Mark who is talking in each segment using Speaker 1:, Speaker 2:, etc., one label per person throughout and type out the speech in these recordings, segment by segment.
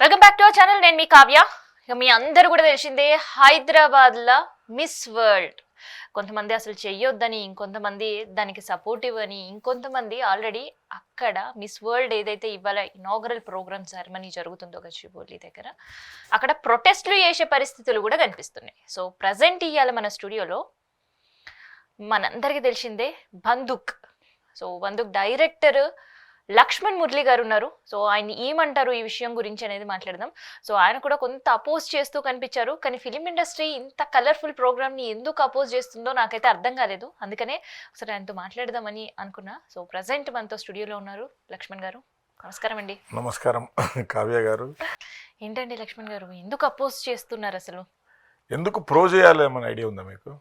Speaker 1: Welcome back to our channel నేను మీ కావ్య. ఇక మీ అందరూ కూడా తెలిసిందే హైదరాబాద్లో మిస్ వరల్డ్. కొంతమంది అసలు చెయ్యొద్దని ఇంకొంతమంది దానికి సపోర్టివ్ అని ఇంకొంతమంది ఆల్రెడీ అక్కడ మిస్ వరల్డ్ ఏదైతే ఇవాళ ఇనాగరల్ ప్రోగ్రామ్ సెరమనీ జరుగుతుందో గచ్చిబౌలి దగ్గర అక్కడ ప్రొటెస్ట్లు చేసే పరిస్థితులు కూడా కనిపిస్తున్నాయి. సో ప్రజెంట్ ఇవాళ మన స్టూడియోలో మనందరికీ తెలిసిందే బందుక్ సో బందుక్ డైరెక్టర్ లక్ష్మణ్ మురళి గారు ఉన్నారు. సో ఆయన ఏమంటారు ఈ విషయం గురించి అనేది మాట్లాడదాం. సో ఆయన కూడా కొంత అపోజ్ చేస్తూ కనిపించారు. కానీ ఫిలిం ఇండస్ట్రీ ఇంత కలర్ఫుల్ ప్రోగ్రామ్ని ఎందుకు అపోజ్ చేస్తుందో నాకైతే అర్థం కాలేదు. అందుకనే ఒకసారి ఆయనతో మాట్లాడదామని అనుకున్నా. సో ప్రజెంట్ మనతో స్టూడియోలో ఉన్నారు లక్ష్మణ్ గారు. నమస్కారం అండి.
Speaker 2: నమస్కారం కావ్య గారు.
Speaker 1: ఏంటండి లక్ష్మణ్ గారు? ఎందుకు అపోజ్ చేస్తున్నారు అసలు?
Speaker 2: ఎందుకు ప్రో చేయాలి అనే ఐడియా ఉందా మీకు.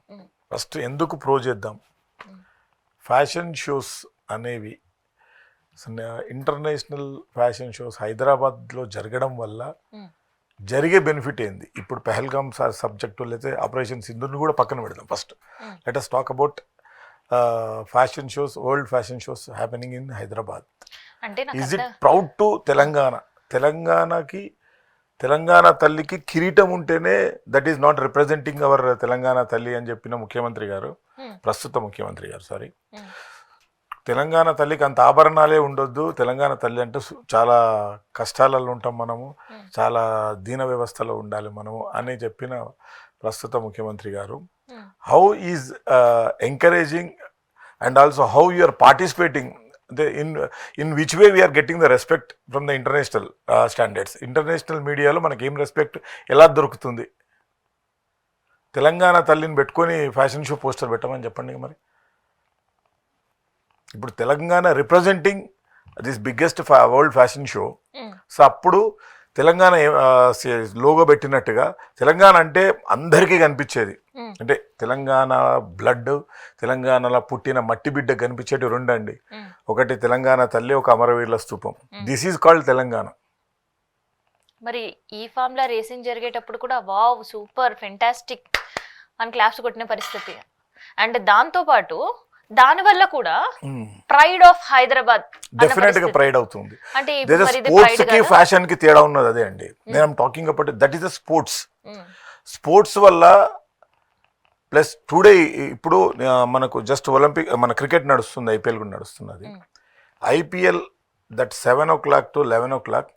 Speaker 2: ఫస్ట్ ఎందుకు ప్రో చేద్దాం. ఫ్యాషన్ షోస్ అనేవి ఇంటర్నేషనల్ ఫ్యాషన్ షోస్ హైదరాబాద్లో జరగడం వల్ల. జరిగే బెనిఫిట్ ఏంది ఇప్పుడు పెహల్గామ్ సబ్జెక్టు లేకపోతే ఆపరేషన్ సింధుని కూడా పక్కన పెడదాం first. Let us talk about fashion shows world fashion shows happening in Hyderabad is it proud to Telangana తెలంగాణకి తెలంగాణ తల్లికి కిరీటం ఉంటేనే that is not representing our Telangana తల్లి అని చెప్పిన ముఖ్యమంత్రి గారు. ప్రస్తుత ముఖ్యమంత్రి గారు సారీ. తెలంగాణ తల్లికి అంత ఆభరణాలే ఉండొద్దు. తెలంగాణ తల్లి అంటే చాలా కష్టాలలో ఉంటాం మనము. చాలా దీన వ్యవస్థలో ఉండాలి మనము అని చెప్పిన ప్రస్తుత ముఖ్యమంత్రి గారు. How is encouraging and also how you are participating అంటే in in which way we're getting the respect from the international standards international మీడియాలో మనకి ఏం రెస్పెక్ట్ ఎలా దొరుకుతుంది? తెలంగాణ తల్లిని పెట్టుకొని ఫ్యాషన్ షో పోస్టర్ పెట్టమని చెప్పండి మరి. ఇప్పుడు Telangana representing this biggest world fashion show. So అప్పుడు తెలంగాణ లోగో పెట్టినట్టుగా తెలంగాణ అంటే అందరికీ కనిపించేది.
Speaker 1: మ్మ్.
Speaker 2: అంటే తెలంగాణ బ్లడ్ తెలంగాణలో పుట్టిన మట్టి బిడ్డ కనిపించేటి రెండు అండి
Speaker 1: మ్మ్.
Speaker 2: ఒకటి తెలంగాణ తల్లి ఒక అమరవీరుల స్తూపం దిస్ ఈజ్ కాల్డ్ తెలంగాణ.
Speaker 1: మరి ఈ ఫామ్ లా రేసింగ్ జరిగేటప్పుడు కూడా వావ్ సూపర్ ఫెంటాస్టిక్ అని క్లాప్స్ కొట్టిన పరిస్థితి. అండ్ దాంతో పాటు దాని వల్ల కూడా ప్రైడ్ ఆఫ్ హైదరాబాద్ డెఫినెట్గా.
Speaker 2: ప్రైడ్ అవుతుంది
Speaker 1: అంటే
Speaker 2: స్పోర్ట్స్కి? ఫ్యాషన్కి తేడా ఉన్నది అదే అండి నేను talking about that is the sports sports వల్ల ప్లస్ టుడే ఇప్పుడు మనకు జస్ట్ ఒలింపిక్ మన క్రికెట్ నడుస్తుంది ఐపీఎల్ కూడా నడుస్తున్నది. IPL that seven o'clock to eleven o'clock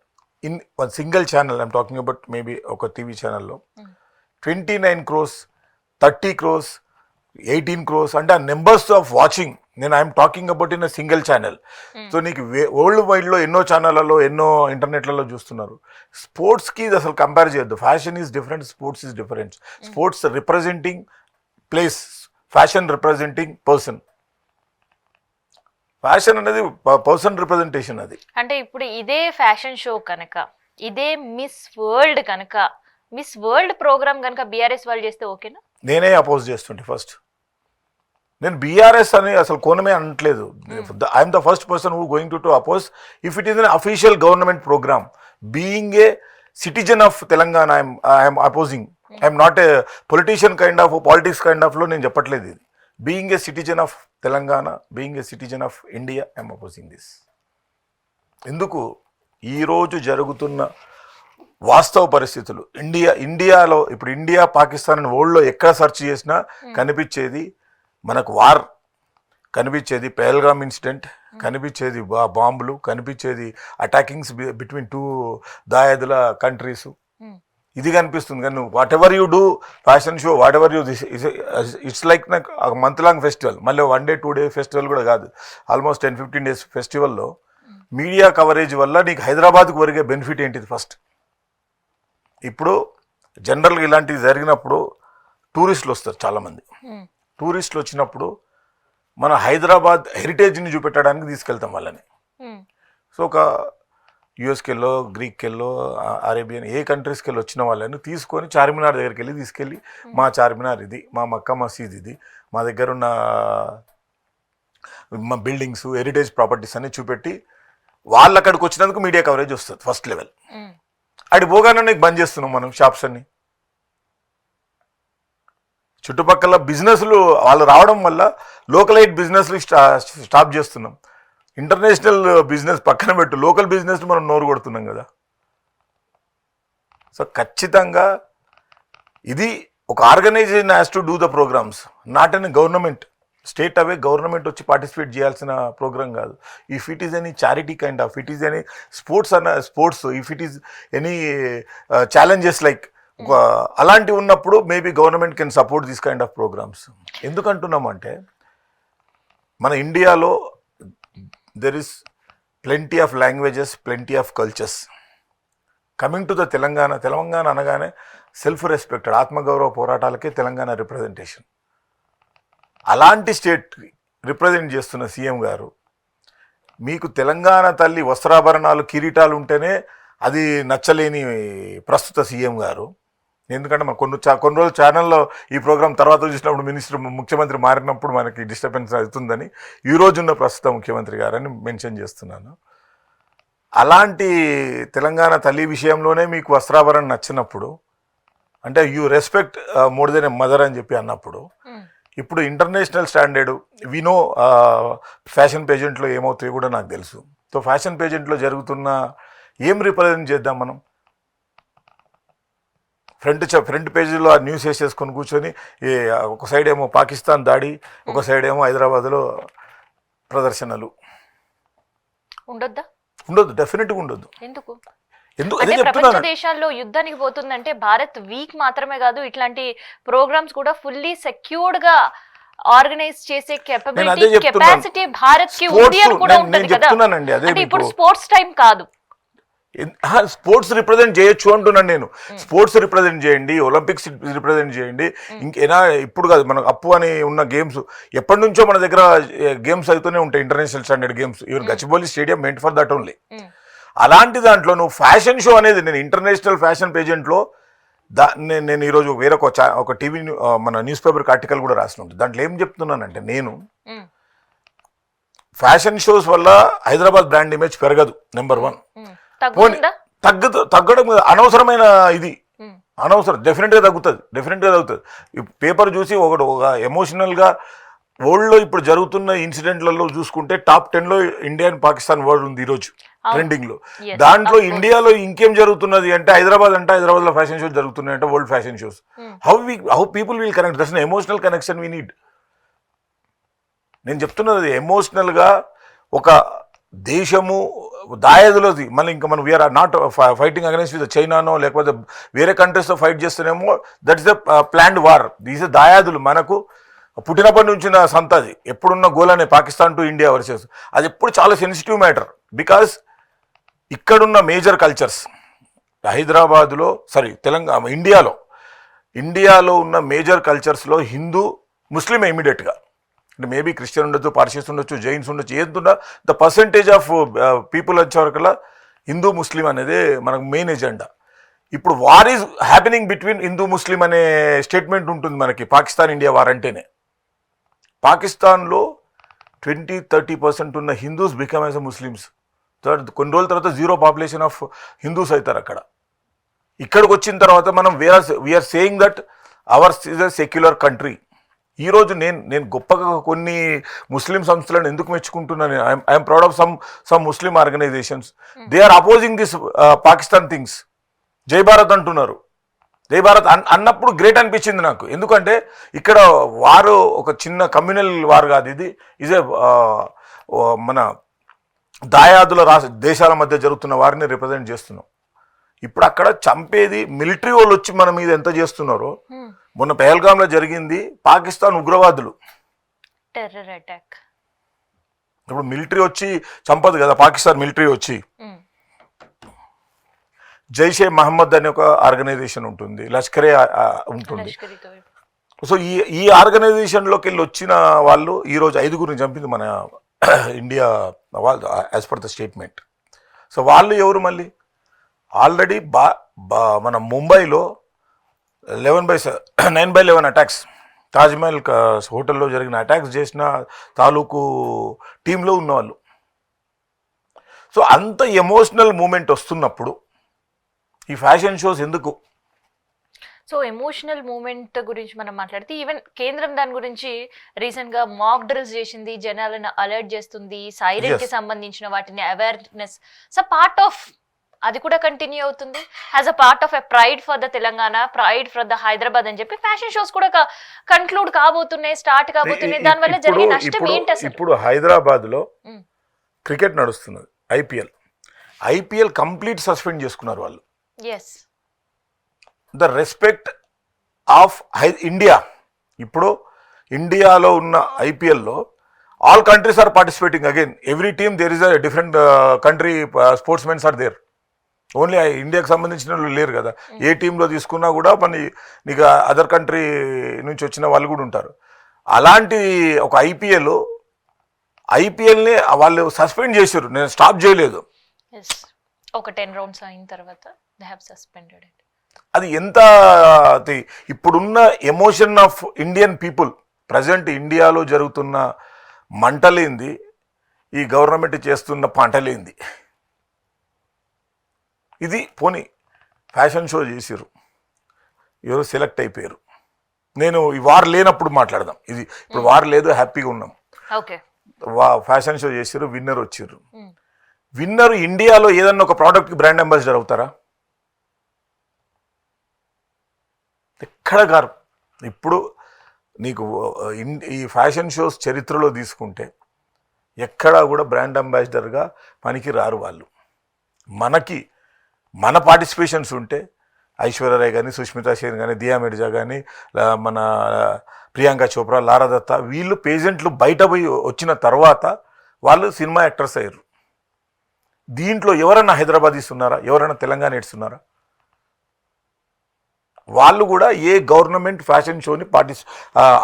Speaker 2: in one single channel I'm talking about maybe ఒక టీవీ ఛానల్లో. Twenty nine crores thirty crores eighteen crores అంటే ఆ నెంబర్స్ ఆఫ్ వాచింగ్. నేను I'm talking about in a single channel.
Speaker 1: Mm.
Speaker 2: So నీకు world వైడ్లో ఎన్నో ఛానళ్ళలో ఎన్నో ఇంటర్నెట్లలో చూస్తున్నారు. స్పోర్ట్స్కి ఇది అసలు కంపేర్ చేయొద్దు. Fashion is different sports is different. Sports representing place fashion representing person. Fashion అనేది పర్సన్ రిప్రజెంటేషన్ అది.
Speaker 1: అంటే ఇప్పుడు ఇదే ఫ్యాషన్ షో కనుక ఇదే మిస్ వరల్డ్ కనుక మిస్ వరల్డ్ ప్రోగ్రామ్ కనుక బీఆర్ఎస్ వాళ్ళు చేస్తే ఓకేనా?
Speaker 2: నేనే అపోజ్ చేస్తుంటే ఫస్ట్ నేను బీఆర్ఎస్ అని అసలు కోనమే అనట్లేదు. I'm the first person who going to to oppose if it is an official government programme being a citizen of Telangana I'm I'm opposing I'm not a politician kind of politics kind ఆఫ్లో నేను చెప్పట్లేదు ఇది. Being a citizen of Telangana being a citizen of India I'm opposing this ఎందుకు? ఈరోజు జరుగుతున్న వాస్తవ పరిస్థితులు. India ఇండియాలో ఇప్పుడు ఇండియా పాకిస్తాన్ వరల్డ్లో ఎక్కడ సెర్చ్ చేసినా కనిపించేది మనకు వార్ కనిపించేది పెహల్గామ్ ఇన్సిడెంట్ కనిపించేది బా బాంబులు కనిపించేది అటాకింగ్స్ బిట్వీన్ టూ దాయాదుల కంట్రీస్. ఇది కనిపిస్తుంది. కానీ నువ్వు whatever you do fashion show whatever you this it's like నాకు మంత్ లాంగ్ ఫెస్టివల్ మళ్ళీ one day two day festival కూడా కాదు. ఆల్మోస్ట్ టెన్ ఫిఫ్టీన్ డేస్ ఫెస్టివల్లో మీడియా కవరేజ్ వల్ల నీకు హైదరాబాద్కు ఒరిగే బెనిఫిట్ ఏంటిది ఫస్ట్ ఇప్పుడు జనరల్గా ఇలాంటివి జరిగినప్పుడు టూరిస్టులు వస్తారు చాలామంది. టూరిస్టులు వచ్చినప్పుడు మన హైదరాబాద్ హెరిటేజ్ని చూపెట్టడానికి తీసుకెళ్తాం వాళ్ళని. సో ఒక యుఎస్కి వెళ్ళో గ్రీక్కి వెళ్ళో ఆ- అరేబియన్ ఏ కంట్రీస్కి వెళ్ళి వచ్చిన వాళ్ళని తీసుకొని చార్మినార్ దగ్గరికి వెళ్ళి తీసుకెళ్ళి మా చార్మినార్ ఇది మా మక్కా మసీద్ ఇది మా దగ్గర ఉన్న మా బిల్డింగ్స్ హెరిటేజ్ ప్రాపర్టీస్ అన్ని చూపెట్టి వాళ్ళు అక్కడికి వచ్చినందుకు మీడియా కవరేజ్ వస్తుంది ఫస్ట్ లెవెల్. అటు పోగానే నీకు బంద్ చేస్తున్నాం మనం షాప్స్ అన్ని. చుట్టుపక్కల బిజినెస్లు వాళ్ళు రావడం వల్ల లోకలైట్ బిజినెస్లు స్టా స్టాప్ చేస్తున్నాం. ఇంటర్నేషనల్ బిజినెస్ పక్కన పెట్టు లోకల్ బిజినెస్ మనం నోరు కొడుతున్నాం కదా. సో ఖచ్చితంగా ఇది ఒక organisation has to do the programmes not an government state away government వచ్చి పార్టిసిపేట్ చేయాల్సిన ప్రోగ్రామ్ కాదు. If it is any charity kind of it is any sports అన్న sports if it is any challenges like అలాంటివి ఉన్నప్పుడు maybe government can support this kind of programmes ఎందుకంటున్నామంటే మన ఇండియాలో there is plenty of languages plenty of cultures coming to the Telangana Telangana అనగానే self respected ఆత్మగౌరవ పోరాటాలకే Telangana representation అలాంటి state represent చేస్తున్న CM గారు మీకు తెలంగాణ తల్లి వస్త్రాభరణాలు కిరీటాలు ఉంటేనే అది నచ్చలేని ప్రస్తుత సీఎం గారు. ఎందుకంటే మన కొన్ని చా- కొన్ని రోజులు ఛానల్లో ఈ ప్రోగ్రాం తర్వాత చూసినప్పుడు మినిస్టర్ ముఖ్యమంత్రి మారినప్పుడు మనకి డిస్టర్బెన్స్ అవుతుందని ఈ రోజున్న ప్రస్తుత ముఖ్యమంత్రి గారని మెన్షన్ చేస్తున్నాను. అలాంటి తెలంగాణ తల్లి విషయంలోనే మీకు వస్త్రాభరణ నచ్చినప్పుడు అంటే you respect more than mother అని చెప్పి అన్నప్పుడు ఇప్పుడు ఇంటర్నేషనల్ స్టాండర్డ్ వినో ఫ్యాషన్ పేజెంట్లో ఏమవుతాయో కూడా నాకు తెలుసు. సో ఫ్యాషన్ పేజెంట్లో జరుగుతున్న ఏం రిప్రజెంట్ చేద్దాం మనం? ఫ్రంట్ చ ఫ్రంట్ పేజీలో ఆ న్యూస్ వేసేసుకొని కూర్చొని ఒక సైడ్ ఏమో పాకిస్తాన్ దాడి ఒక సైడ్ ఏమో హైదరాబాద్లో ప్రదర్శనలు.
Speaker 1: ఉండొద్దా?
Speaker 2: ఉండొద్దు డెఫినెట్గా ఉండొద్దు.
Speaker 1: ఎందుకు? అంటే ప్రపంచ దేశాల్లో యుద్ధానికి పోతుందంటే భారత్ వీక్ మాత్రమే కాదు ఇట్లాంటి ప్రోగ్రామ్స్ కూడా ఫుల్లీ సెక్యూర్డ్గా ఆర్గనైజ్ చేసే కెపబిలిటీ. కెపాసిటీ
Speaker 2: భారత్కి
Speaker 1: ఉంది అని కూడా ఉంటది కదా. అంటే ఇప్పుడు. స్పోర్ట్స్ టైం కాదు.
Speaker 2: స్పోర్ట్స్ రిప్రజెంట్ చేయొచ్చు అంటున్నాను నేను. స్పోర్ట్స్ రిప్రజెంట్ చేయండి ఒలింపిక్స్ రిప్రజెంట్ చేయండి. ఇంకేనా ఇప్పుడు కాదు మనకు అప్పు అని ఉన్న గేమ్స్ ఎప్పటి నుంచో మన దగ్గర గేమ్స్ అవుతూనే ఉంటాయి international standard games even Gachibowli stadium meant for that only అలాంటి దాంట్లో నువ్వు ఫ్యాషన్ షో అనేది నేను ఇంటర్నేషనల్ ఫ్యాషన్ పేజెంట్లో దా నేను ఈరోజు వేరొక ఒక టీవీ మన న్యూస్ పేపర్ ఆర్టికల్ కూడా రాసిన ఉంటుంది దాంట్లో ఏం చెప్తున్నానంటే నేను ఫ్యాషన్ షోస్ వల్ల హైదరాబాద్ బ్రాండ్ ఇమేజ్ పెరగదు నెంబర్ వన్. తగ్గదు తగ్గడం అనవసరమైన ఇది. అనవసరం డెఫినెట్గా తగ్గుతుంది డెఫినెట్గా తగ్గుతుంది. పేపర్ చూసి ఒకటి ఒక ఎమోషనల్గా వరల్డ్లో ఇప్పుడు జరుగుతున్న ఇన్సిడెంట్లలో చూసుకుంటే టాప్ టెన్లో ఇండియా అండ్ పాకిస్తాన్ వర్డ్ ఉంది ఈరోజు. ట్రెండింగ్లో.
Speaker 1: Yes,
Speaker 2: దాంట్లో. ఇండియాలో ఇంకేం జరుగుతున్నది అంటే హైదరాబాద్ అంటే హైదరాబాద్లో ఫ్యాషన్ షోస్ జరుగుతున్నాయి అంటే world fashion shows. How we how people will connect that's emotional connection we need నేను చెప్తున్నది ఎమోషనల్గా ఒక దేశము దాయాదులోది. మళ్ళీ ఇంకా మనం we're not fighting against with చైనానో లేకపోతే వేరే కంట్రీస్తో ఫైట్ చేస్తేనేమో that is the planned war these దాయాదులు. మనకు పుట్టినప్పటి నుంచి నా సంతది. ఎప్పుడున్న గోల్ అనే పాకిస్తాన్ టు ఇండియా వర్సెస్ అది ఎప్పుడు చాలా సెన్సిటివ్ మ్యాటర్ బికాస్ ఇక్కడున్న మేజర్ కల్చర్స్ హైదరాబాదులో సారీ తెలంగాణ ఇండియాలో ఇండియాలో ఉన్న మేజర్ కల్చర్స్లో హిందూ ముస్లిం ఇమీడియట్గా అంటే మేబీ క్రిస్టియన్ ఉండొచ్చు పార్షియస్ ఉండొచ్చు జైన్స్ ఉండొచ్చు ఏదున్నా ద పర్సంటేజ్ ఆఫ్ పీపుల్ వచ్చేవరకల్లా హిందూ ముస్లిం అనేది మనకు మెయిన్ ఎజెండా ఇప్పుడు war is happening between Hindu Muslim అనే స్టేట్మెంట్ ఉంటుంది మనకి పాకిస్తాన్ ఇండియా వార్ అంటేనే. పాకిస్తాన్లో ట్వంటీ థర్టీ పర్సెంట్ ఉన్న హిందూస్ బికమ్ యాజ్ ముస్లిమ్స్ తర్వాత కొన్ని రోజుల తర్వాత జీరో పాపులేషన్ ఆఫ్ హిందూస్ అవుతారు అక్కడ. ఇక్కడికి వచ్చిన తర్వాత మనం we're we're saying that ours is a secular country ఈరోజు నేను నేను గొప్పగా కొన్ని ముస్లిం సంస్థలను ఎందుకు మెచ్చుకుంటున్నాను? I'm proud of some some Muslim organisations they are opposing this Pakistan things Jai Bharat అంటున్నారు. జై భారత్ అన్ అన్నప్పుడు గ్రేట్ అనిపించింది నాకు. ఎందుకంటే ఇక్కడ వారు ఒక చిన్న కమ్యూనల్ వార్ కాదు. ఇది ఇదే మన దాయాదుల రాష్ట్ర దేశాల మధ్య జరుగుతున్న వారిని రిప్రజెంట్ చేస్తున్నాం. ఇప్పుడు అక్కడ చంపేది మిలిటరీ వాళ్ళు వచ్చి మన మీద ఎంత చేస్తున్నారో
Speaker 1: ఉమ్.
Speaker 2: మొన్న పెహల్గాంలో జరిగింది పాకిస్తాన్ ఉగ్రవాదులు.
Speaker 1: టెర్రర్ అటాక్
Speaker 2: ఇప్పుడు మిలిటరీ వచ్చి చంపదు కదా పాకిస్తాన్ మిలిటరీ వచ్చి.
Speaker 1: ఉమ్,
Speaker 2: జైషే మహమ్మద్ అనే ఒక ఆర్గనైజేషన్ ఉంటుంది లష్కరే ఉంటుంది. సో ఈ ఈ ఆర్గనైజేషన్లోకి వెళ్ళి వచ్చిన వాళ్ళు ఈరోజు ఐదుగురిని చంపింది మన ఇండియా వాళ్ళు as per the statement so వాళ్ళు ఎవరు మళ్ళీ? ఆల్రెడీ బా బా మన ముంబైలో eleven by nine by eleven attacks Taj Mahal హోటల్లో జరిగిన అటాక్స్ చేసిన తాలూకు టీంలో ఉన్నవాళ్ళు. సో అంత ఎమోషనల్ మూమెంట్ వస్తున్నప్పుడు ఈ ఫ్యాషన్ షోస్ ఎందుకు?
Speaker 1: సో ఎమోషనల్ మూమెంట్ గురించి మనం మాట్లాడితే ఈవెన్ కేంద్రం దాని గురించి రీసెంట్గా మాక్ డ్రిల్స్ చేసింది జనాలను అలర్ట్ చేస్తుంది
Speaker 2: సైరన్కి.
Speaker 1: సంబంధించిన వాటిని అవేర్నెస్ సో పార్ట్ ఆఫ్ అది కూడా కంటిన్యూ అవుతుంది. As a part of a pride for the Telangana pride for the Hyderabad అని చెప్పి ఫ్యాషన్ షోస్ కూడా కన్క్లూడ్ కాబోతున్నాయి స్టార్ట్ కాబోతున్నాయి. దానివల్ల జరిగే నష్టం ఏంటి అసలు?
Speaker 2: ఇప్పుడు
Speaker 1: హైదరాబాద్లో.
Speaker 2: క్రికెట్ నడుస్తున్నది ఐపీఎల్ ఐపీఎల్ కంప్లీట్ సస్పెండ్ చేసుకున్నారు వాళ్ళు.
Speaker 1: As
Speaker 2: the respect of high India. ఇప్పుడు ఇండియాలో ఉన్న ఐపీఎల్లో all countries are participating again. Every team there is a different country sports mens are there. Only ఇండియాకి సంబంధించిన వాళ్ళు లేరు కదా. ఏ టీంలో తీసుకున్నా కూడా మన నీకు అదర్ కంట్రీ నుంచి వచ్చిన వాళ్ళు కూడా ఉంటారు. అలాంటి ఒక ఐపీఎల్ ఐపీఎల్ని వాళ్ళు సస్పెండ్ చేశారు. నేను స్టాప్ చేయలేదు.
Speaker 1: ఒక టెన్ రౌండ్స్ అయిన తర్వాత దే హ్యావ్ సస్పెండెడ్
Speaker 2: అది ఎంత అది ఇప్పుడున్న emotion of Indian people present ఇండియాలో జరుగుతున్న మంటలేంది ఈ గవర్నమెంట్ చేస్తున్న పంటలేంది. ఇది పోనీ ఫ్యాషన్ షో చేసిర్రు. ఎవరు సెలెక్ట్ అయిపోయారు. నేను ఈ వార్ లేనప్పుడు మాట్లాడదాం. ఇది ఇప్పుడు వార్ లేదు హ్యాపీగా ఉన్నాం.
Speaker 1: ఓకే.
Speaker 2: వా ఫ్యాషన్ షో చేసిర్రు విన్నర్ వచ్చిర్రు. విన్నర్ ఇండియాలో ఏదన్నా ఒక ప్రోడక్ట్కి బ్రాండ్ అంబాసిడర్ అవుతారా? ఎక్కడ గారు? ఇప్పుడు నీకు ఇన్- ఈ ఫ్యాషన్ షోస్ చరిత్రలో తీసుకుంటే ఎక్కడా కూడా బ్రాండ్ అంబాసిడర్గా పనికి రారు వాళ్ళు. మనకి మన పార్టిసిపేషన్స్ ఉంటే ఐశ్వర్యరాయ్ కానీ సుష్మితా సేన్ కానీ దియా మిర్జా కానీ మన ప్రియాంక చోప్రా లారా దత్తా వీళ్ళు పేజెంట్లు బయట పోయి వచ్చిన తర్వాత వాళ్ళు సినిమా యాక్టర్స్ అయ్యారు. దీంట్లో ఎవరైనా హైదరాబాద్ ఇస్తున్నారా ఎవరైనా తెలంగాణ ఇస్తున్నారా వాళ్ళు కూడా ఏ గవర్నమెంట్ ఫ్యాషన్ షోని parties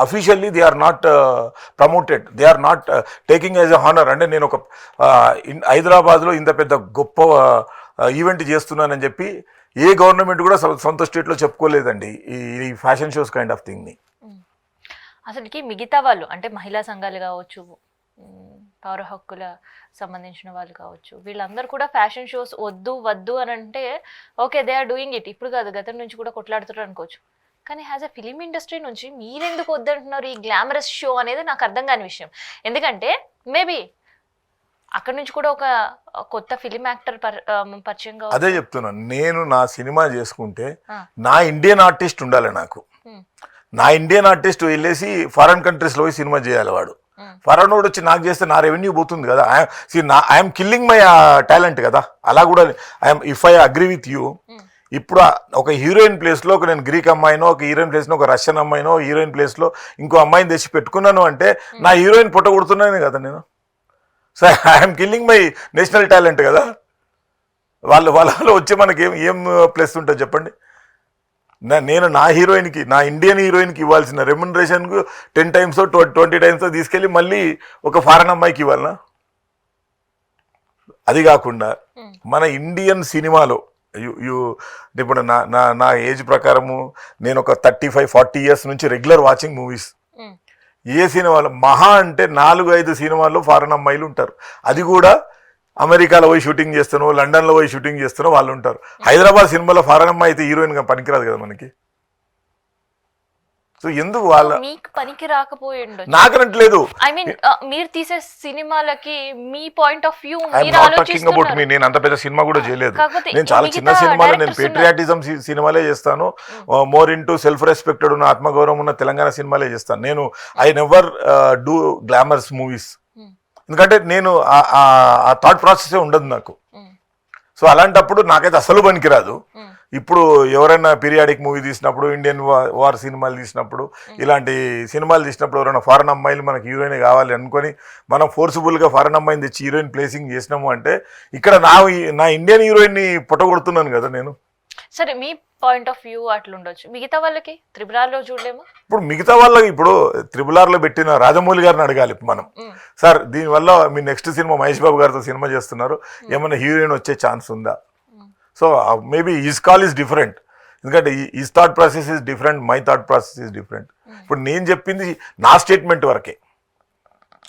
Speaker 2: officially they are not promoted they are not taking as a honour అంటే నేను ఒక ఇన్- హైదరాబాద్లో ఇంత పెద్ద గొప్ప ఈవెంట్ చేస్తున్నానని చెప్పి ఏ గవర్నమెంట్ కూడా సొంత స్టేట్లో చెప్పుకోలేదండి. ఈ ఫ్యాషన్ షోస్ కైండ్ ఆఫ్ థింగ్ని
Speaker 1: అసలుకి మిగతా వాళ్ళు అంటే మహిళా సంఘాలు కావచ్చు పౌర హక్కుల సంబంధించిన వాళ్ళు కావచ్చు. వీళ్ళందరూ కూడా ఫ్యాషన్ షోస్ వద్దు వద్దు అని అంటే okay they are doing it ఇప్పుడు కాదు గతం నుంచి కూడా కొట్లాడుతున్నారు అనుకోవచ్చు. కానీ హ్యాజ్ అ ఫిలిం ఇండస్ట్రీ నుంచి మీరెందుకు వద్దంటున్నారు ఈ గ్లామరస్ షో అనేది నాకు అర్థం కాని విషయం. ఎందుకంటే మేబీ అక్కడ నుంచి కూడా ఒక కొత్త ఫిలిం యాక్టర్ పరిచయం
Speaker 2: అదే చెప్తున్నాను నేను నా సినిమా చేసుకుంటే. నా ఇండియన్ ఆర్టిస్ట్ ఉండాలి నాకు.
Speaker 1: ఉమ్,
Speaker 2: నా ఇండియన్ ఆర్టిస్ట్ వెళ్ళేసి ఫారెన్ కంట్రీస్లో పోయి సినిమా చేయాలి వాడు. వాడు వచ్చి నాకు చేస్తే నా రెవెన్యూ పోతుంది కదా. సి నా ఐఎమ్ కిల్లింగ్ మై టాలెంట్ కదా. అలా కూడా I'm if I agree with you ఇప్పుడు ఒక హీరోయిన్ ప్లేస్లో ఒక నేను గ్రీక్ అమ్మాయినో ఒక హీరోయిన్ ప్లేస్లో ఒక రష్యన్ అమ్మాయినో హీరోయిన్ ప్లేస్లో ఇంకో అమ్మాయిని తెచ్చి పెట్టుకున్నాను అంటే నా హీరోయిన్ పుట్ట కొడుతున్నాను కదా నేను. So I'm killing my national talent కదా. వాళ్ళు వాళ్ళలో వచ్చి మనకి ఏం ఏం ప్లస్ ఉంటుంది చెప్పండి? నా నేను నా హీరోయిన్కి నా ఇండియన్ హీరోయిన్కి ఇవ్వాల్సిన రెమ్యునరేషన్కు టెన్ టైమ్స్ ట్వంటీ టైమ్స్ తీసుకెళ్ళి మళ్ళీ ఒక ఫారెన్ అమ్మాయికి ఇవ్వాలనా? అది కాకుండా మన ఇండియన్ సినిమాలో యు ఇప్పుడు నా నా నా ఏజ్ ప్రకారము నేను ఒక థర్టీ ఫైవ్ ఫార్టీ ఇయర్స్ నుంచి రెగ్యులర్ వాచింగ్ మూవీస్. ఏ సినిమాలో మహా అంటే నాలుగు ఐదు సినిమాల్లో ఫారెన్ అమ్మాయిలు ఉంటారు. అది కూడా అమెరికాలో పోయి షూటింగ్ చేస్తాను లండన్లో పోయి షూటింగ్ చేస్తాను వాళ్ళు ఉంటారు హైదరాబాద్ సినిమాలో ఫారెన్ అమ్మాయి అయితే హీరోయిన్గా పనికిరాదు కదా మనకి? సో ఎందుకు వాళ్ళ
Speaker 1: మీకు పనికి రాకపోయి
Speaker 2: నాకనట్లేదు
Speaker 1: ఐ మీన్ మీరు తీసే సినిమాలకి మీ point of view
Speaker 2: talking about మీ నేను అంత పెద్ద సినిమా కూడా చేయలేదు. నేను చాలా చిన్న సినిమాలు నేను. పేట్రియాటిజం సినిమాలే చేస్తాను. మోర్ ఇంటూ సెల్ఫ్ రెస్పెక్టెడ్ ఉన్న ఆత్మగౌరవం ఉన్న తెలంగాణ సినిమాలే చేస్తాను. నేను I never do glamours movies. ఎందుకంటే నేను ఆ- థాట్ ప్రాసెసే ఉండదు నాకు. సో అలాంటప్పుడు నాకైతే అసలు పనికిరాదు. ఇప్పుడు ఎవరైనా పీరియాడిక్ మూవీ తీసినప్పుడు ఇండియన్ వార్ సినిమాలు తీసినప్పుడు ఇలాంటి సినిమాలు తీసినప్పుడు ఎవరైనా ఫారెన్ అమ్మాయిలు మనకి హీరోయిన్ కావాలి అనుకొని మనం ఫోర్సుబుల్గా ఫారెన్ అమ్మాయిని తెచ్చి హీరోయిన్ ప్లేసింగ్ చేసినాము అంటే ఇక్కడ నా నా ఇండియన్ హీరోయిన్ని పుట్టగొడుతున్నాను కదా నేను.
Speaker 1: సరే మీ పాయింట్ ఆఫ్ వ్యూ అట్లా ఉండొచ్చు మిగతా వాళ్ళకి? త్రిపురాలో చూడలేము.
Speaker 2: ఇప్పుడు మిగతా వాళ్ళకి ఇప్పుడు త్రిబుల్ ఆర్లో పెట్టిన రాజమౌళి గారిని అడగాలి మనం. సార్ దీనివల్ల మీ నెక్స్ట్ సినిమా మహేష్ బాబు గారితో సినిమా చేస్తున్నారు. ఏమైనా హీరోయిన్ వచ్చే ఛాన్స్ ఉందా? So maybe is call is different ఎందుకంటే is thought process is different my thought process is different ఇప్పుడు నేను చెప్పింది నా స్టేట్మెంట్ వరకే.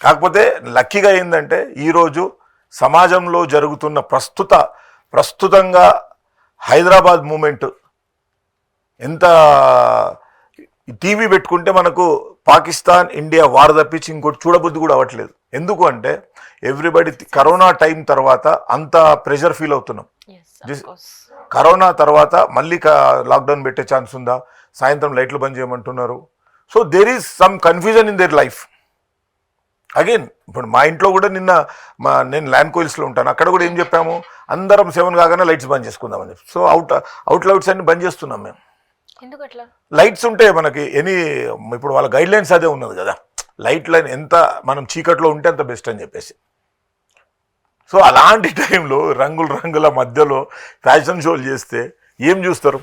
Speaker 2: కాకపోతే లక్కీగా ఏంటంటే ఈరోజు సమాజంలో జరుగుతున్న ప్రస్తుత ప్రస్తుతంగా హైదరాబాద్ మూమెంట్. ఎంత టీవీ పెట్టుకుంటే మనకు పాకిస్తాన్ ఇండియా వార్ తప్పించి ఇంకోటి చూడబుద్ధి కూడా అవ్వట్లేదు. ఎందుకు అంటే ఎవ్రీబడి కరోనా టైం తర్వాత అంత ప్రెషర్ ఫీల్ అవుతున్నాం. కరోనా తర్వాత మళ్ళీ లాక్డౌన్ పెట్టే ఛాన్స్ ఉందా? సాయంత్రం లైట్లు బంద్ చేయమంటున్నారు. So there is some confusion in their life again ఇప్పుడు మా ఇంట్లో కూడా నిన్న మా నేను ల్యాండ్ కోయిల్స్లో ఉంటాను. అక్కడ కూడా ఏం చెప్పాము? అందరం సెవెన్ కాగానే లైట్స్ బంద్ చేసుకుందామని చెప్పి. సో అవుట్ అవుట్ లైట్స్ అన్ని బంద్ చేస్తున్నాం మేము. లైట్స్ ఉంటే మనకి ఎనీ ఇప్పుడు వాళ్ళ గైడ్ లైన్స్ అదే ఉన్నది కదా. లైట్ లైన్ ఎంత మనం చీకట్లో ఉంటే అంత బెస్ట్ అని చెప్పేసి. సో అలాంటి టైంలో రంగుల రంగుల మధ్యలో ఫ్యాషన్ షోలు చేస్తే ఏం చూస్తారు?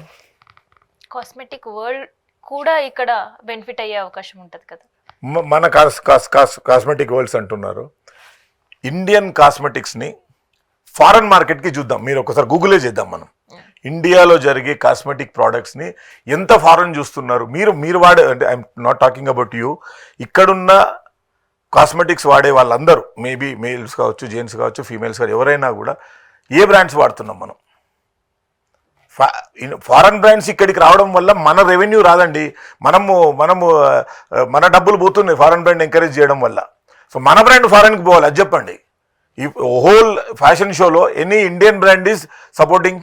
Speaker 1: కాస్మెటిక్ వరల్డ్ కూడా ఇక్కడ బెనిఫిట్ అయ్యే అవకాశం ఉంటది కదా.
Speaker 2: మన cos cos cos cosmetic worlds అంటున్నారు. ఇండియన్ కాస్మెటిక్స్ని ఫారెన్ మార్కెట్కి చూద్దాం. మీరు ఒకసారి గూగులే చేద్దాం మనం. ఇండియాలో జరిగే కాస్మెటిక్ ప్రోడక్ట్స్ని ఎంత ఫారెన్ చూస్తున్నారు? మీరు మీరు వాడే అంటే I'm not talking about you ఇక్కడున్న కాస్మెటిక్స్ వాడే వాళ్ళందరూ మేబీ మేల్స్ కావచ్చు జెంట్స్ కావచ్చు ఫీమేల్స్ కావచ్చు ఎవరైనా కూడా ఏ బ్రాండ్స్ వాడుతున్నాం మనం? ఫారెన్ బ్రాండ్స్ ఇక్కడికి రావడం వల్ల మన రెవెన్యూ రాదండి. మనము మనము మన డబ్బులు పోతున్నాయి ఫారెన్ బ్రాండ్ ఎంకరేజ్ చేయడం వల్ల. సో మన బ్రాండ్ ఫారెన్కి పోవాలి అది చెప్పండి. ఈ హోల్ ఫ్యాషన్ షోలో any Indian brand is supporting?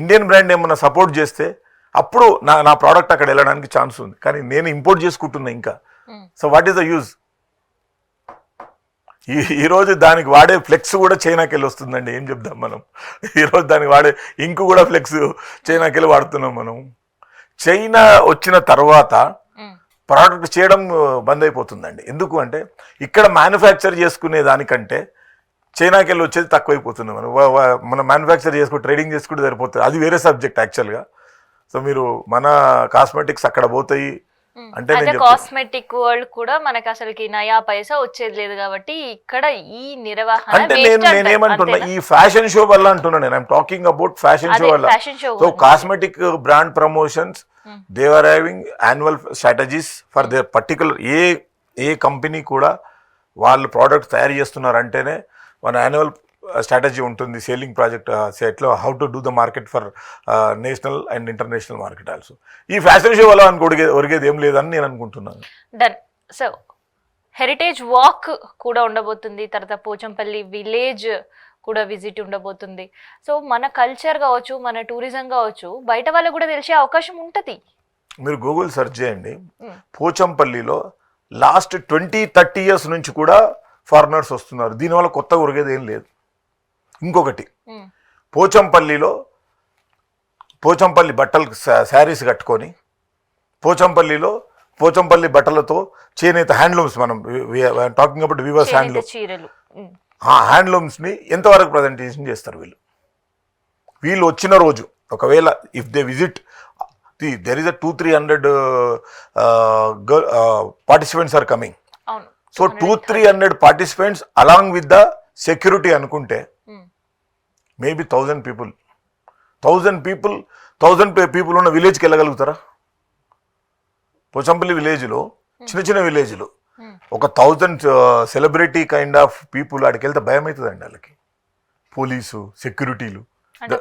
Speaker 2: Indian brand ఏమన్నా సపోర్ట్ చేస్తే అప్పుడు నా నా ప్రోడక్ట్ అక్కడ వెళ్ళడానికి ఛాన్స్ ఉంది. కానీ నేను ఇంపోర్ట్ చేసుకుంటున్నా ఇంకా. So what is the use? ఈ ఈరోజు దానికి వాడే ఫ్లెక్స్ కూడా చైనాకి వెళ్ళి వస్తుందండి. ఏం చెప్దాం మనం? ఈరోజు దానికి వాడే ఇంకు కూడా ఫ్లెక్స్ చైనాకి వెళ్ళి వాడుతున్నాం మనం. చైనా వచ్చిన తర్వాత. ప్రోడక్ట్ చేయడం బంద్ అయిపోతుందండి. ఎందుకు అంటే ఇక్కడ మ్యానుఫ్యాక్చర్ చేసుకునే దానికంటే చైనాకి వెళ్ళి వచ్చేది తక్కువైపోతుంది మనం. మనం మ్యానుఫ్యాక్చర్ చేసుకుంటే ట్రేడింగ్ చేసుకుంటే సరిపోతుంది. అది వేరే సబ్జెక్ట్ యాక్చువల్గా. సో మీరు మన కాస్మెటిక్స్ అక్కడ పోతాయి. అంటే.
Speaker 1: కాస్మెటిక్ వరల్డ్ కూడా మనకి అసలుకి నయా పైసా వచ్చేది లేదు కాబట్టి ఇక్కడ ఈ నిర్వహణ
Speaker 2: అంటే నేను. నేనేమంటున్నా? ఈ ఫ్యాషన్ షో వల్ల అంటున్నా నేను I'm talking about fashion show వల్ల so. Cosmetic brand promotions. They are having annual strategies for their particular A A company కూడా వాళ్ళు ప్రోడక్ట్ తయారు చేస్తున్నారంటేనే మన యాన్యువల్ స్ట్రాటజీ ఉంటుంది. సేలింగ్ ప్రాజెక్ట్ సెట్లో how to do the market for national and international market also. ఈ fashion show వల్ల అనుకు ఒరిగేది ఏం లేదని నేను అనుకుంటున్నాను.
Speaker 1: డన్ సో హెరిటేజ్ వాక్ కూడా ఉండబోతుంది. తర్వాత పోచంపల్లి విలేజ్ కూడా విజిట్ ఉండబోతుంది. సో మన కల్చర్ కావచ్చు మన టూరిజం కావచ్చు బయట వాళ్ళకు కూడా తెలిసే అవకాశం ఉంటుంది.
Speaker 2: మీరు గూగుల్ సెర్చ్ చేయండి.
Speaker 1: Hmm.
Speaker 2: పోచంపల్లిలో లాస్ట్ ట్వంటీ థర్టీ ఇయర్స్ నుంచి కూడా ఫారినర్స్ వస్తున్నారు. దీనివల్ల కొత్తగా ఉరిగేది ఏం లేదు. ఇంకొకటి. పోచంపల్లిలో పోచంపల్లి బట్టలు శారీస్ కట్టుకొని పోచంపల్లిలో పోచంపల్లి బట్టలతో చేనేత హ్యాండ్లూమ్స్ మనం టాకింగ్ అబౌట్ వివర్స్ హ్యాండ్లూమ్. ఆ హ్యాండ్లూమ్స్ని ఎంతవరకు ప్రజెంటేషన్ చేస్తారు వీళ్ళు వీళ్ళు వచ్చిన రోజు ఒకవేళ if they visit there is a two three hundred participants are coming so two three hundred participants along with the security అనుకుంటే. Maybe thousand people thousand people thousand people ఉన్న విలేజ్కి వెళ్ళగలుగుతారా? పోచంపల్లి విలేజ్లో చిన్న చిన్న విలేజ్లో
Speaker 1: మ్మ్.
Speaker 2: ఒక thousand celebrity kind of people ఆడికి వెళ్తే భయం అవుతుందండి వాళ్ళకి. పోలీసు సెక్యూరిటీలు.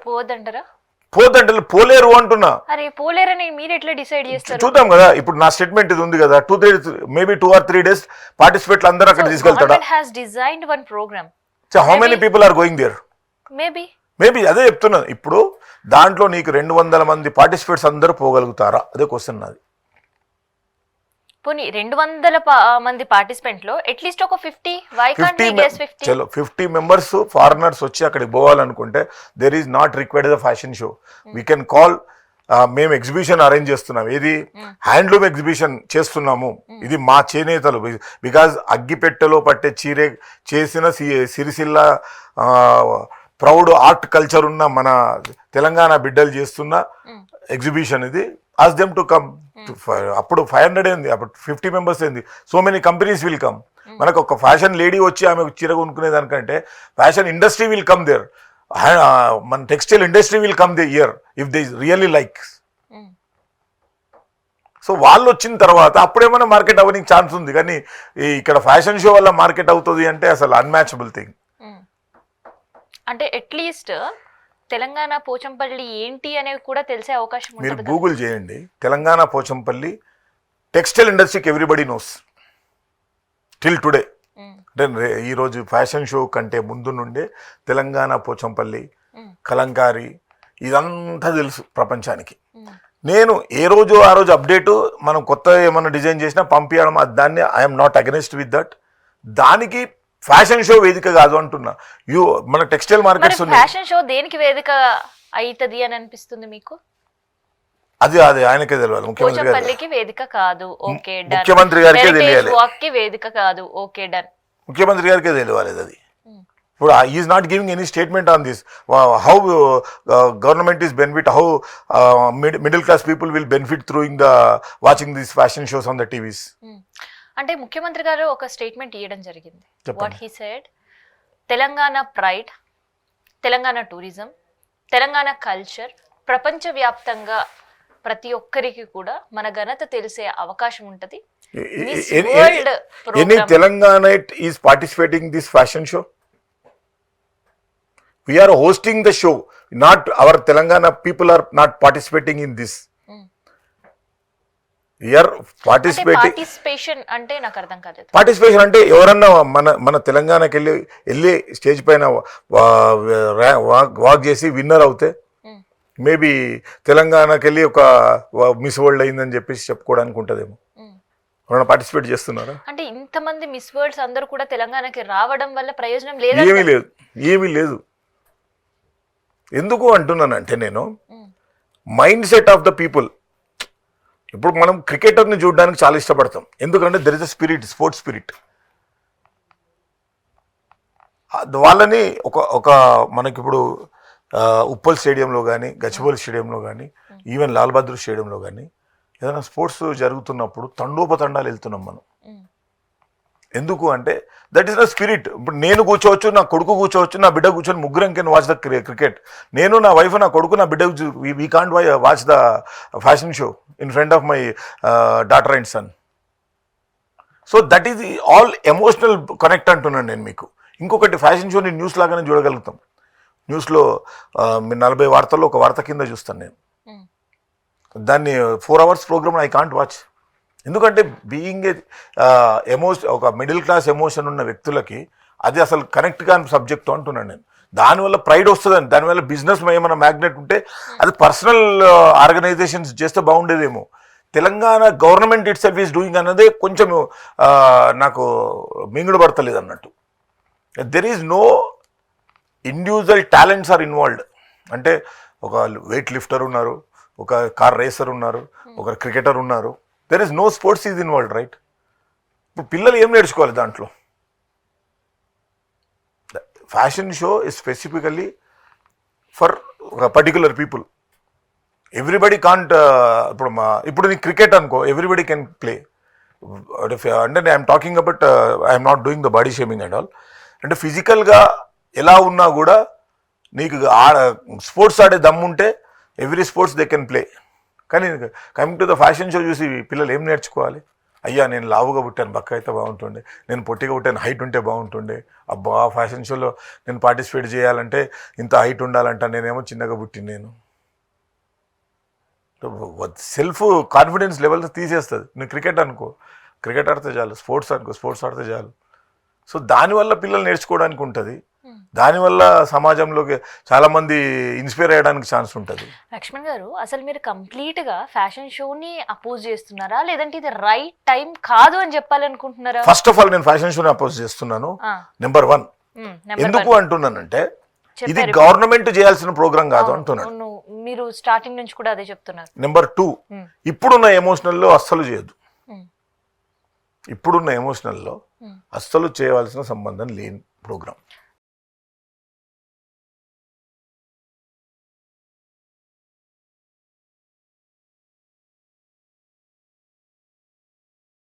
Speaker 1: పోదంటారా
Speaker 2: పోదంటే పోలేరు అంటున్నా.
Speaker 1: అరే పోలేరని మీరు ఎట్లా డిసైడ్ చేస్తారు?
Speaker 2: చూద్దాం కదా. ఇప్పుడు నా స్టేట్మెంట్ ఇది ఉంది కదా. Two three maybe two or three days పార్టిసిపేట్లు అందరూ అక్కడ తీసుకెళ్తాడా?
Speaker 1: Has designed one programme
Speaker 2: how many people are going there
Speaker 1: maybe
Speaker 2: maybe అదే చెప్తున్నాను ఇప్పుడు దాంట్లో నీకు రెండు వందల మంది పార్టిసిపేట్స్ అందరూ పోగలుగుతారా? అదే క్వశ్చన్ నాది.
Speaker 1: పోనీ రెండు వందల మంది పార్టిసిపెంట్లో అట్లీస్ట్ ఒక ఫిఫ్టీ వై
Speaker 2: ఫిఫ్టీ చలో ఫిఫ్టీ మెంబర్స్ ఫారినర్స్ వచ్చి అక్కడికి పోవాలనుకుంటే there is not required the fashion show we can call మేము ఎగ్జిబిషన్ అరేంజ్ చేస్తున్నాం. ఏది? హ్యాండ్లూమ్ ఎగ్జిబిషన్ చేస్తున్నాము. ఇది మా చేనేతలు. బికాజ్ అగ్గిపెట్టెలో పట్టే చీరే చేసిన సిరిసిల్ల ప్రౌడ్ ఆర్ట్ కల్చర్ ఉన్న మన తెలంగాణ బిడ్డలు చేస్తున్న ఎగ్జిబిషన్ ఇది. ఆస్ దెమ్ టు కమ్ అప్పుడు ఫైవ్ హండ్రెడ్ ఏంది? అప్పుడు ఫిఫ్టీ మెంబర్స్ ఏంది? So many companies will come మనకు ఒక ఫ్యాషన్ లేడీ వచ్చి ఆమె చీర కొనుక్కునే దానికంటే fashion industry will come there మన textile industry will come the year if they really like so వాళ్ళు వచ్చిన తర్వాత అప్పుడేమైనా మార్కెట్ అవ్వడానికి ఛాన్స్ ఉంది. కానీ ఇక్కడ ఫ్యాషన్ షో వల్ల మార్కెట్ అవుతుంది అంటే అసలు అన్మ్యాచబుల్ థింగ్
Speaker 1: అంటే అట్లీస్ట్ తెలంగాణ పోచంపల్లి ఏంటి అనేవి కూడా తెలిసే అవకాశం
Speaker 2: మీరు గూగుల్ చేయండి. తెలంగాణ పోచంపల్లి టెక్స్టైల్ ఇండస్ట్రీకి ఎవ్రీబడి నోస్ టిల్ టుడే అంటే ఈరోజు ఫ్యాషన్ షో కంటే ముందు నుండే తెలంగాణ పోచంపల్లి కలంకారి ఇదంతా తెలుసు ప్రపంచానికి. నేను ఏ రోజు ఆ రోజు అప్డేట్ మనం కొత్త ఏమన్నా డిజైన్ చేసినా పంపించడం దాన్ని I'm not against with that దానికి ఫ్యాషన్ షో వేదిక కాదు అంటున్నా. యూ మన టెక్స్టైల్
Speaker 1: మరి
Speaker 2: మార్కెట్స్
Speaker 1: ఫ్యాషన్ షో దేనికి వేదిక అవుతుంది అని అనిపిస్తుంది మీకు?
Speaker 2: అది అది ఆయనకే తెలియాలి ముఖ్యమంత్రి గారు
Speaker 1: పోచంపల్లికి వేదిక కాదు ఓకే డన్
Speaker 2: ముఖ్యమంత్రి గారికే తెలియాలి.
Speaker 1: వాక్కి వేదిక కాదు ఓకే డన్
Speaker 2: ముఖ్యమంత్రి గారికే తెలియాలి అది. ఇప్పుడు is not giving any statement on this how government is benefit how middle class people will benefit throughing the watching this fashion shows on the TVs
Speaker 1: అంటే ముఖ్యమంత్రి గారు ఒక స్టేట్మెంట్ ఇవ్వడం జరిగింది. What he said Telangana pride Telangana tourism Telangana culture ప్రపంచవ్యాప్తంగా ప్రతి ఒక్కరికి కూడా మన ఘనత తెలిసే అవకాశం ఉంటది.
Speaker 2: Any. Telangana is participating this fashion show we're hosting the show not our Telangana people are not participating in this
Speaker 1: అంటే
Speaker 2: పార్టిసిపేటింగ్
Speaker 1: పార్టిసిపేషన్ అంటే నాకు అర్థం కాలేదు.
Speaker 2: పార్టిసిపేషన్ అంటే ఎవరన్నా మన మన తెలంగాణకి వెళ్ళి వెళ్ళి స్టేజ్ పైన వాక్ చేసి విన్నర్ అవుతే. మేబీ తెలంగాణకి వెళ్ళి ఒక మిస్ వరల్డ్ అయిందని చెప్పేసి చెప్పుకోవడానికి ఉంటుందేమో. ఎవరైనా పార్టిసిపేట్ చేస్తున్నారా?
Speaker 1: అంటే ఇంతమంది మిస్ వరల్డ్స్ అందరూ కూడా తెలంగాణకి రావడం వల్ల ప్రయోజనం
Speaker 2: ఏమీ
Speaker 1: లేదా.
Speaker 2: లేదు ఏమీ లేదు. ఎందుకు అంటున్నానంటే నేను mind set of the people ఇప్పుడు మనం క్రికెటర్ని చూడడానికి చాలా ఇష్టపడతాం. ఎందుకంటే there is a spirit sports spirit వాళ్ళని ఒక ఒక మనకిప్పుడు ఉప్పల్ స్టేడియంలో కానీ గచ్చిబౌలి స్టేడియంలో కానీ ఈవెన్ లాల్ బహదూర్ స్టేడియంలో కానీ ఏదైనా స్పోర్ట్స్ జరుగుతున్నప్పుడు తండోపతండాలు వెళ్తున్నాం మనం. ఎందుకు అంటే దట్ ఈస్ ద స్పిరిట్ ఇప్పుడు నేను కూర్చోవచ్చు నా కొడుకు కూర్చోవచ్చు నా బిడ్డ కూర్చొని ముగ్గురం కెన్ వాచ్ ద క్రికెట్ నేను నా వైఫ్ నా కొడుకు నా బిడ్డ we can't watch the fashion show in front of my daughter and son so that is all emotional connect అంటున్నాను నేను మీకు. ఇంకొకటి ఫ్యాషన్ షోని న్యూస్ లాగానే చూడగలుగుతాం. న్యూస్లో మీరు నలభై వార్తల్లో ఒక వార్త కింద చూస్తాను నేను. దాన్ని four hours programme I can't watch ఎందుకంటే బీయింగ్ ఏ ఎమోషన్ ఒక మిడిల్ క్లాస్ ఎమోషన్ ఉన్న వ్యక్తులకి అది అసలు కనెక్ట్ కాని సబ్జెక్ట్ అంటున్నాను నేను. దానివల్ల ప్రైడ్ వస్తుందని దానివల్ల బిజినెస్ ఏమైనా మ్యాగ్నెట్ ఉంటే అది పర్సనల్ ఆర్గనైజేషన్స్ చేస్తే బాగుండేదేమో. Telangana government itself is doing అన్నదే కొంచెం నాకు మింగుడు పడతలేదు అన్నట్టు. There is no individual talents are involved అంటే ఒక వెయిట్ లిఫ్టర్ ఉన్నారు ఒక కార్ రేసర్ ఉన్నారు ఒక క్రికెటర్ ఉన్నారు. There is no sports is involved right ఇప్పుడు పిల్లలు ఏం నేర్చుకోవాలి దాంట్లో? Fashion show is specifically for ఒక పర్టికులర్ పీపుల్ ఎవ్రీబడి కాంట్ ఇప్పుడు మా ఇప్పుడు నీ క్రికెట్ అనుకో ఎవ్రీబడి కెన్ ప్లే అంటే I'm talking about I'm not doing the body shaming and all అంటే ఫిజికల్గా ఎలా ఉన్నా కూడా నీకు ఆడ స్పోర్ట్స్ ఆడే దమ్ముంటే every sports they can play కానీ coming to the fashion show చూసి పిల్లలు ఏం నేర్చుకోవాలి? అయ్యా నేను లావుగా పుట్టాను బక్క అయితే బాగుంటుండే. నేను పొట్టిగా పుట్టాను హైట్ ఉంటే బాగుంటుండే. అబ్బా ఫ్యాషన్ షోలో నేను పార్టిసిపేట్ చేయాలంటే ఇంత హైట్ ఉండాలంట నేనేమో చిన్నగా పుట్టిన నేను. సెల్ఫ్ కాన్ఫిడెన్స్ లెవెల్స్ తీసేస్తుంది. నువ్వు క్రికెట్ అనుకో. క్రికెట్ ఆడితే చాలు స్పోర్ట్స్ అనుకో స్పోర్ట్స్ ఆడితే చాలు. సో దానివల్ల పిల్లలు నేర్చుకోవడానికి ఉంటుంది. దానివల్ల సమాజంలోకి చాలామంది ఇన్స్పైర్ అయ్యడానికి ఛాన్స్ ఉంటుంది.
Speaker 1: లక్ష్మణ్ గారు అసలు మీరు కంప్లీట్గా ఫ్యాషన్ షోని అపోజ్ చేస్తున్నారా? లేదంటే ఇది రైట్ టైం కాదు అని చెప్పాలనుకుంటున్నారా?
Speaker 2: ఫస్ట్ ఆఫ్ ఆల్ నేను ఫ్యాషన్ షోని అపోజ్ చేస్తున్నాను. Number one. ఎందుకు. అంటున్నానంటే ఇది. గవర్నమెంట్ చేయాల్సిన ప్రోగ్రాం కాదు అంటున్నాను
Speaker 1: మీరు స్టార్టింగ్ నుంచి కూడా అదే చెప్తున్నారు.
Speaker 2: Number two. ఇప్పుడున్న ఎమోషనల్లో అస్సలు చేయొద్దు.
Speaker 1: ఉమ్,
Speaker 2: ఇప్పుడున్న ఎమోషనల్లో. అస్సలు చేయవలసిన సంబంధం లేని ప్రోగ్రామ్